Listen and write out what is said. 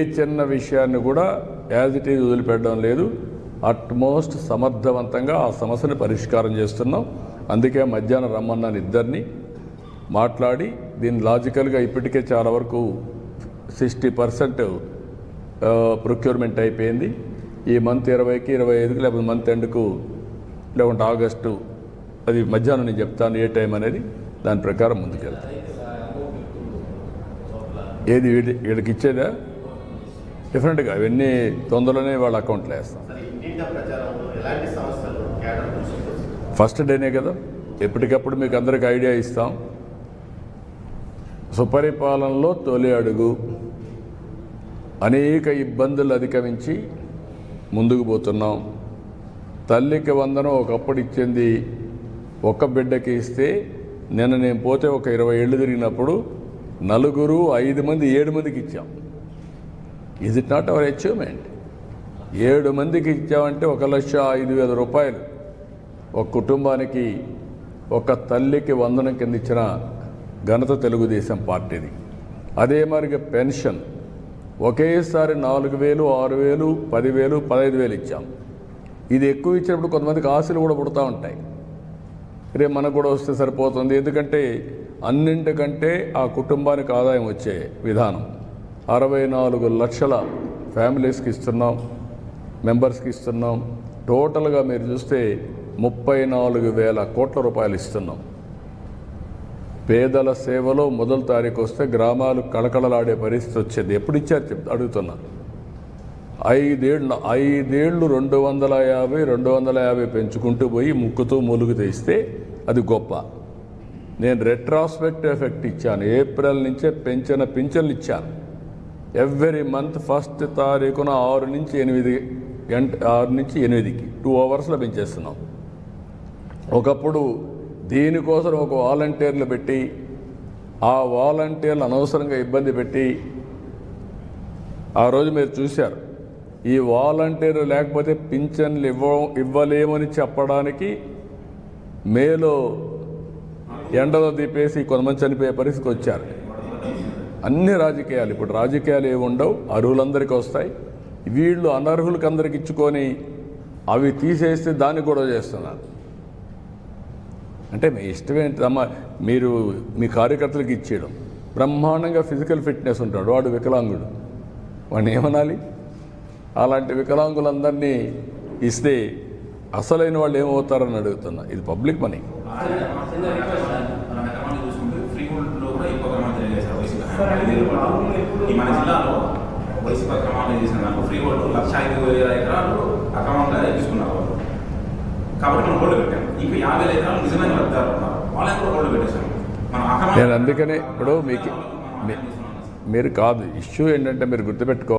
ఏ చిన్న విషయాన్ని కూడా యాజ్ ఇట్ ఈజ్ వదిలిపెట్టడం లేదు. అట్మోస్ట్ సమర్థవంతంగా ఆ సమస్యను పరిష్కారం చేస్తున్నాం. అందుకే మధ్యాహ్నం రమ్మన్నాను ఇద్దరిని. మాట్లాడి దీన్ని లాజికల్గా ఇప్పటికే చాలా వరకు సిక్స్టీ పర్సెంట్ ప్రొక్యూర్మెంట్ అయిపోయింది. ఈ మంత్ ఇరవైకి ఇరవై ఐదుకి లేకపోతే మంత్ ఎండ్కు లేకుంటే ఆగస్టు అది మధ్యాహ్నం నేను చెప్తాను ఏ టైం అనేది దాని ప్రకారం ముందుకెళ్తాను ఏది వీడి వీడికి ఇచ్చేదా? డిఫరెంట్గా అవన్నీ తొందరలోనే వాళ్ళ అకౌంట్లో వేస్తాం. ఫస్ట్ డేనే కదా? ఎప్పటికప్పుడు మీకు అందరికి ఐడియా ఇస్తాం. సుపరిపాలనలో తొలి అడుగు అనేక ఇబ్బందులు అధిగమించి ముందుకు పోతున్నాం. తల్లికి వందనం ఒకప్పుడు ఇచ్చింది ఒక్క బిడ్డకి ఇస్తే నిన్న నేను పోతే ఒక ఇరవై ఏళ్ళు తిరిగినప్పుడు నలుగురు ఐదు మంది ఏడు మందికి ఇచ్చాం. Is it not our achievement ఏడు మందికి ఇచ్చామంటే ఒక లక్ష ఐదు వేల రూపాయలు. ఒక కుటుంబానికి ఒక తల్లికి వందనం కింద ఇచ్చిన ఘనత తెలుగుదేశం పార్టీది. అదే మరిగా పెన్షన్. ఒకేసారి నాలుగు వేలు ఆరు వేలు పదివేలు పదహైదు వేలు ఇచ్చాం. ఇది ఎక్కువ ఇచ్చినప్పుడు కొంతమందికి ఆశలు కూడా పుడతా ఉంటాయి. రేపు మనకు కూడా వస్తే సరిపోతుంది. ఎందుకంటే అన్నింటికంటే ఆ కుటుంబానికి ఆదాయం వచ్చే విధానం. అరవై నాలుగు లక్షల ఫ్యామిలీస్కి ఇస్తున్నాం మెంబర్స్కి ఇస్తున్నాం. టోటల్గా మీరు చూస్తే ముప్పై నాలుగు వేల కోట్ల రూపాయలు ఇస్తున్నాం. పేదల సేవలో మొదటి తారీఖు వస్తే గ్రామాలు కళకళలాడే పరిస్థితి వచ్చేది. ఎప్పుడు ఇచ్చారు చెప్ అడుగుతున్నా. ఐదేళ్ళు ఐదేళ్ళు రెండు వందల యాభై రెండు వందల యాభై పెంచుకుంటూ పోయి ముక్కుతూ మూలుగు తీస్తే అది గొప్ప. నేను రెట్రాస్పెక్ట్ ఎఫెక్ట్ ఇచ్చాను. ఏప్రిల్ నుంచే పెంచిన పింఛన్లు ఇచ్చాను. ఎవ్రీ మంత్ ఫస్ట్ తారీఖున ఆరు నుంచి ఎనిమిది గంట ఆరు నుంచి ఎనిమిదికి టూ అవర్స్లో పెంచేస్తున్నాం. ఒకప్పుడు దీనికోసం ఒక వాలంటీర్లు పెట్టి ఆ వాలంటీర్లు అనవసరంగా ఇబ్బంది పెట్టి ఆ రోజు మీరు చూశారు. ఈ వాలంటీర్ లేకపోతే పింఛన్లు ఇవ్వ ఇవ్వలేమని చెప్పడానికి మేలో ఎండలో దీపేసి కొంతమంది చనిపోయే పరిస్థితికి వచ్చారు. అన్ని రాజకీయాలు ఇప్పుడు రాజకీయాలు ఏమి ఉండవు అర్హులందరికీ వస్తాయి. వీళ్ళు అనర్హులకి అందరికి ఇచ్చుకొని అవి తీసేస్తే దాన్ని కూడా చేస్తున్నారు. అంటే మీ ఇష్టం ఏంటమ్మా మీరు మీ కార్యకర్తలకు ఇచ్చేయడం. బ్రహ్మాండంగా ఫిజికల్ ఫిట్నెస్ ఉంటాడు వాడు వికలాంగుడు. వాడిని ఏమనాలి? అలాంటి వికలాంగులందరినీ ఇస్తే అసలైన వాళ్ళు ఏమవుతారని అడుగుతున్నా. ఇది పబ్లిక్ మనీ. ఈ మన జిల్లాలో వైసీపీ క్రమాలు చేసిన దాంట్లో ఫ్రీ హోల్డ్ లక్ష ఐదు వేల ఎకరాలు అకౌంట్లో తీసుకున్నారు వాళ్ళు. కాబట్టి మనం హోల్డ్ పెట్టాం. ఇంకా యాభై వేల ఎకరాలు నిజమైన లబ్ధారు ఉన్నారు. వాళ్ళని కూడా హోల్డ్ పెట్టేశాం. మనం అకౌంట్ నేను అందుకనే ఇప్పుడు మీకు మీరు కాదు ఇష్యూ ఏంటంటే మీరు గుర్తుపెట్టుకో